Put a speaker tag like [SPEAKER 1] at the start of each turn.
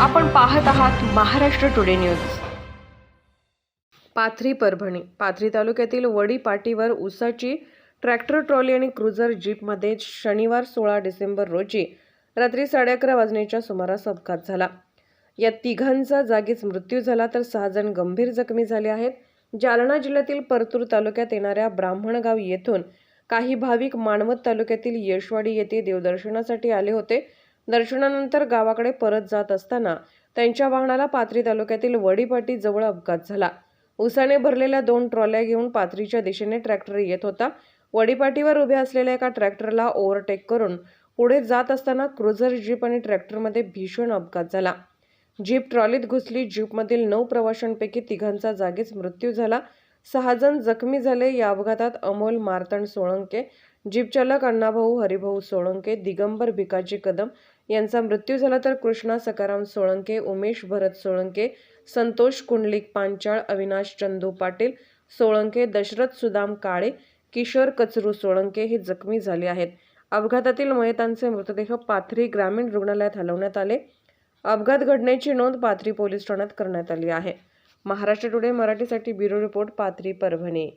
[SPEAKER 1] आपण पाहत आहात महाराष्ट्र टुडे न्यूज. पाथरी परभणी पाथरी तालुक्यातील वडी पाटीवर उसाची ट्रॅक्टर ट्रॉली आणि क्रुझर जीपमध्ये शनिवार सोळा डिसेंबर रोजी रात्री साडे अकरा वाजण्याच्या सुमारास अपघात झाला. या तिघांचा जागीच मृत्यू झाला तर सहा जण गंभीर जखमी झाले आहेत. जालना जिल्ह्यातील परतूर तालुक्यात येणाऱ्या ब्राह्मणगाव येथून काही भाविक मानवत तालुक्यातील येशवाडी येथे देवदर्शनासाठी आले होते. दर्शनानंतर गावाकडे परत जात असताना त्यांच्या वाहनाला पाथरी तालुक्यातील वडीपाटी जवळ अपघात झाला. उसाने भरलेल्या दोन ट्रॉल्या घेऊन पाथरीच्या दिशेने ट्रॅक्टर येत होता. वडीपाटीवर उभ्या असलेल्या एका ट्रॅक्टरला ओव्हरटेक करून पुढे जात असताना क्रुझर जीप आणि ट्रॅक्टरमध्ये भीषण अपघात झाला. जीप ट्रॉलीत घुसली. जीपमधील नऊ प्रवाशांपैकी तिघांचा जागीच मृत्यू झाला. सहा जण जखमी झाले. या अपघातात अमोल मारतण सोळंके जीपचालक अण्णाभाऊ हरिभाऊ सोळंके दिगंबर भिकाजी कदम यांचा मृत्यू झाला तर कृष्णा सकाराम सोळंके उमेश भरत सोळंके संतोष कुंडलिक पांचाळ अविनाश चंदू पाटील सोळंके दशरथ सुदाम काळे किशोर कचरू सोळंके हे जखमी झाले आहेत. अपघातातील मयतांचे मृतदेह पाथरी ग्रामीण रुग्णालयात हलवण्यात आले. अपघात घडण्याची नोंद पाथरी पोलीस ठाण्यात करण्यात आली आहे. महाराष्ट्र टुडे मराठीसाठी ब्युरो रिपोर्ट पाथरी परभणी.